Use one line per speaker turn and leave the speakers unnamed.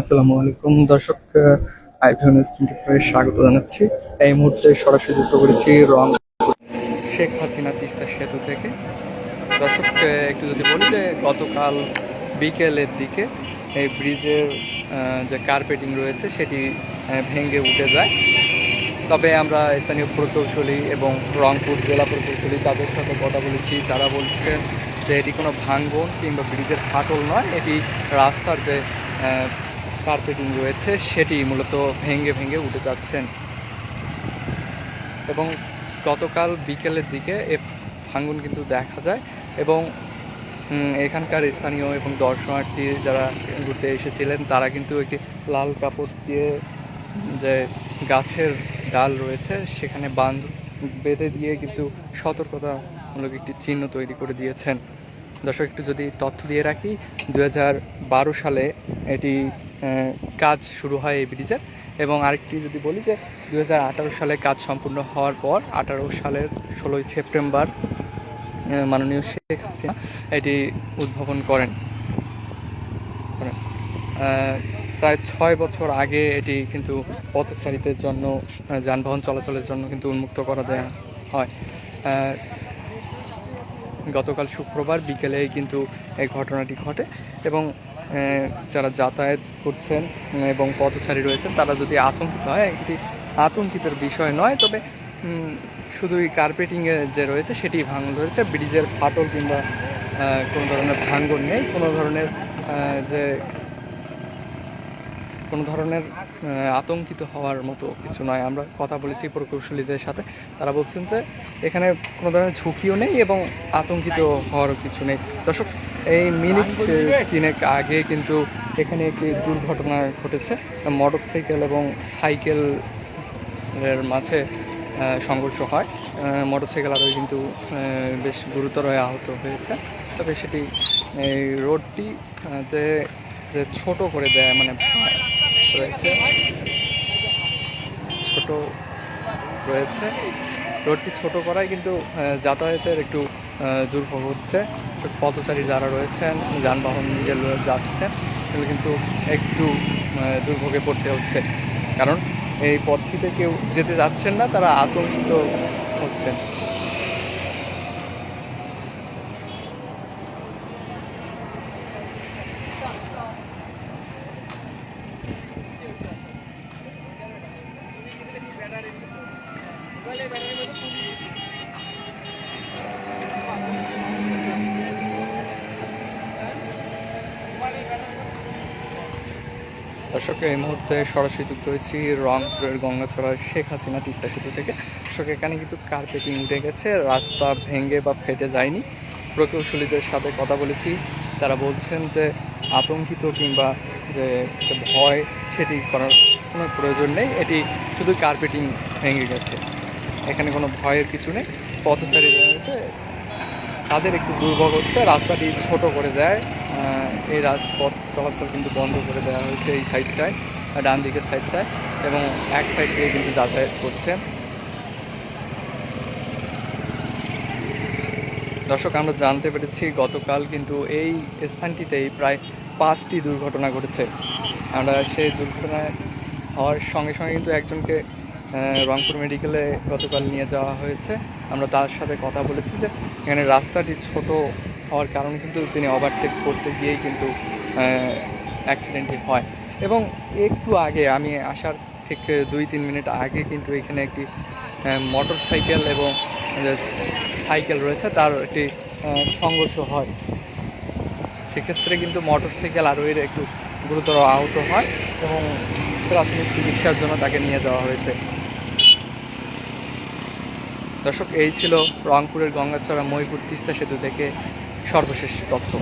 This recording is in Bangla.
আসসালামু আলাইকুম। দর্শক আইভিউন টোয়েন্টি স্বাগত জানাচ্ছি। এই মুহূর্তে সরাসরি যুক্ত করেছি রং। শেখ হাসিনা তিস্তা সেতু থেকে। দর্শক একটু যদি বলি যে গতকাল বিকেলের দিকে এই ব্রিজের যে কার্পেটিং রয়েছে, সেটি ভেঙে উঠে যায়। তবে আমরা স্থানীয় প্রকৌশলী এবং রংপুর জেলা প্রকৌশলী তাদের সাথে কথা বলেছি। তারা বলছেন যে এটি কোনো ভাঙ্গন কিংবা ব্রিজের ফাটল নয়, এটি রাস্তার যে কার্পেটিং রয়েছে, সেটি মূলত ভেঙে ভেঙে উঠে যাচ্ছেন এবং গতকাল বিকেলের দিকে এ ভাঙ্গন কিন্তু দেখা যায় এবং এখানকার স্থানীয় এবং দর্শনার্থী যারা ঘুরতে এসেছিলেন, তারা কিন্তু একটি লাল কাপড় দিয়ে, যে গাছের ডাল রয়েছে, সেখানে বাঁধ বেঁধে দিয়ে কিন্তু সতর্কতামূলক একটি চিহ্ন তৈরি করে দিয়েছেন। দর্শক, একটু যদি তথ্য দিয়ে রাখি দু সালে এটি কাজ শুরু হয় এই ব্রিজের। এবং আরেকটি যদি বলি যে দু হাজার আঠেরো সালে কাজ সম্পূর্ণ হওয়ার পর, আঠারো সালের ষোলোই সেপ্টেম্বর মাননীয় শেখ হাসিনা এটি উদ্ভাবন করেন। প্রায় ছয় বছর আগে এটি কিন্তু পথচারীদের জন্য যানবাহন চলাচলের জন্য কিন্তু উন্মুক্ত করা দেওয়া হয়। গতকাল শুক্রবার বিকেলে কিন্তু এই ঘটনাটি ঘটে এবং যারা যাতায়াত করছেন এবং পথচারী রয়েছেন, তারা যদি আতঙ্কিত হয় একটি আতঙ্কিতের বিষয় নয়, তবে শুধু কার্পেটিংয়ে যে রয়েছে, সেটি ভাঙন ধরেছে ব্রিজের ফাটল কিংবা কোনো ধরনের ভাঙ্গন নেই, কোনো ধরনের যে কোনো ধরনের আতঙ্কিত হওয়ার মতো কিছু নয়। আমরা কথা বলেছি প্রকৌশলীদের সাথে। তারা বলছেন যে, এখানে কোনো ধরনের ঝুঁকিও নেই এবং আতঙ্কিত হওয়ার কিছু নেই। দর্শক, এই মিনিট তিনেক আগে কিন্তু এখানে একটি দুর্ঘটনা ঘটেছে। মোটর সাইকেল এবং সাইকেলের মাঝে সংঘর্ষ হয়। মোটর সাইকেল আরও কিন্তু বেশ গুরুতর আহত হয়েছে। তবে সেটি, এই রোডটি যে ছোট করে দেয় মানে রয়েছে। ছোট রয়েছে। রোডটি ছোট করায় কিন্তু যাতায়াতের একটু দুর্ভোগ হচ্ছে। পথচারী যারা রয়েছেন, যানবাহন লো- যাচ্ছেন সেগুলো কিন্তু একটু দুর্ভোগে পড়তে হচ্ছে। কারণ এই পথটিতে কেউ যেতে যাচ্ছেন না, তারা আতঙ্কিত হচ্ছেন। দর্শক, এই মুহূর্তে সরাসরি যুক্ত হয়েছি রংপুরের গঙ্গাচড়া শেখ হাসিনা তিস্তা সেতু থেকে। দর্শক, এখানে কিন্তু কার্পেটিং উঠে গেছে, রাস্তা ভেঙে বা ফেটে যায়নি। প্রকৌশলীদের সাথে কথা বলেছি। তারা বলছেন যে আতঙ্কিত কিংবা যে ভয়, সেটি করার কোনো প্রয়োজন নেই। এটি শুধু কার্পেটিং ভেঙে গেছে। এখানে কোনো ভয়ের কিছু নেই। পথচারী রয়েছে তাদের একটু দুর্ভোগ হচ্ছে। রাস্তাটি ছোট করে দেয়। এই রাজপথ চলাচল কিন্তু বন্ধ করে দেওয়া হয়েছে এই সাইডটায় ডান দিকের সাইডটায়। এবং এক সাইড দিয়ে কিন্তু যাতায়াত করছে। দর্শক, আমরা জানতে পেরেছি গতকাল কিন্তু এই স্থানটিতেই প্রায় পাঁচটি দুর্ঘটনা ঘটেছে। আমরা সেই দুর্ঘটনায় হওয়ার সঙ্গে সঙ্গে কিন্তু একজনকে রংপুর মেডিকেলে গতকাল নিয়ে যাওয়া হয়েছে। আমরা তার সাথে কথা বলেছি যে এখানে রাস্তাটি ছোট হওয়ার কারণে কিন্তু তিনি ওভারটেক করতে গিয়েই কিন্তু অ্যাক্সিডেন্টটি হয়। এবং একটু আগে, আমি আসার ঠিক দুই তিন মিনিট আগে কিন্তু এখানে একটি মোটর সাইকেল এবং সাইকেল রয়েছে, তার একটি সংঘর্ষ হয়। সেক্ষেত্রে কিন্তু মোটর সাইকেল আরোহীর একটু গুরুতর আহত হয় এবং প্রাথমিক চিকিৎসার জন্য তাকে নিয়ে যাওয়া হয়েছে। দর্শক এই ছিল রংপুরের গঙ্গাচড়া মহিপুর তিস্তা সেতু থেকে সর্বশেষ তথ্য।